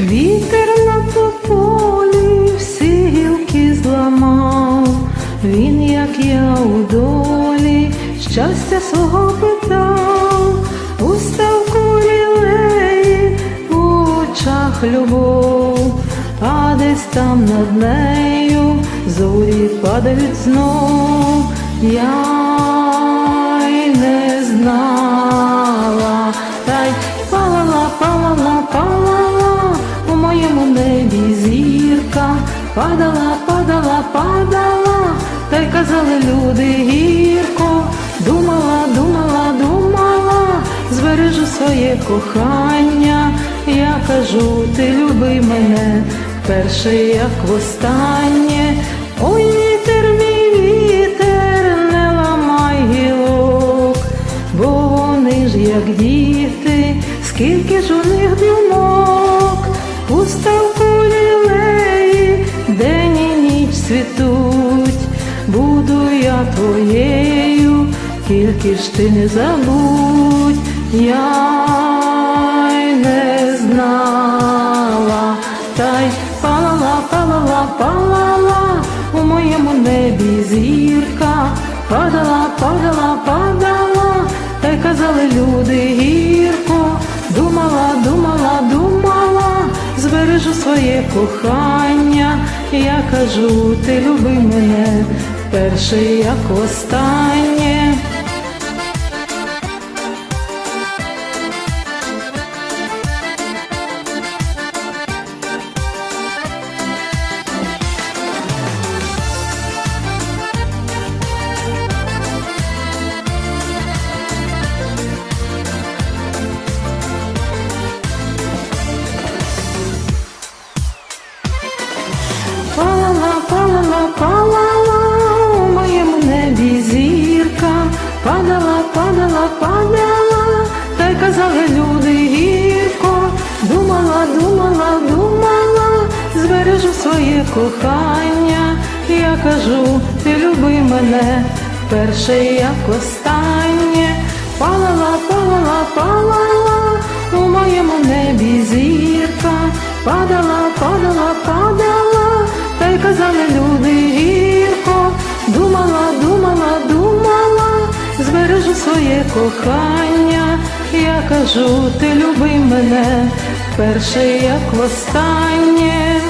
Вітер на тополі всі гілки зламав, він, як я у долі, щастя свого питав, у ставку лілеї, у очах любов, а десь там над нею зорі падають знов. Я й не знала, та й палала, палала, палала, падала, падала, падала, та й казали люди гірко, думала, думала, думала, збережу своє кохання, я кажу, ти люби мене, перше, як востаннє, ой, вітер, мій вітер, не ламай гілок, бо вони ж як діти, скільки ж у них думок, ставку лілеї, день світуть, буду я твоєю, тільки ж ти не забудь, я й не знала, та й палала, палала, палала, у моєму небі зірка, падала, падала, падала, та й казали люди гірко, думала, думала, своє кохання, я кажу, ти люби мене, перше, як останнє. Люди гірко, думала, думала, думала, збережу своє кохання, я кажу, ти люби мене, перше, як останнє, палала, палала, палала, у моєму небі зірка, падала, падала, падала, та й казали люди гірко, думала, думала, думала, збережу своє кохання, я кажу, ти люби мене, перше як останнє.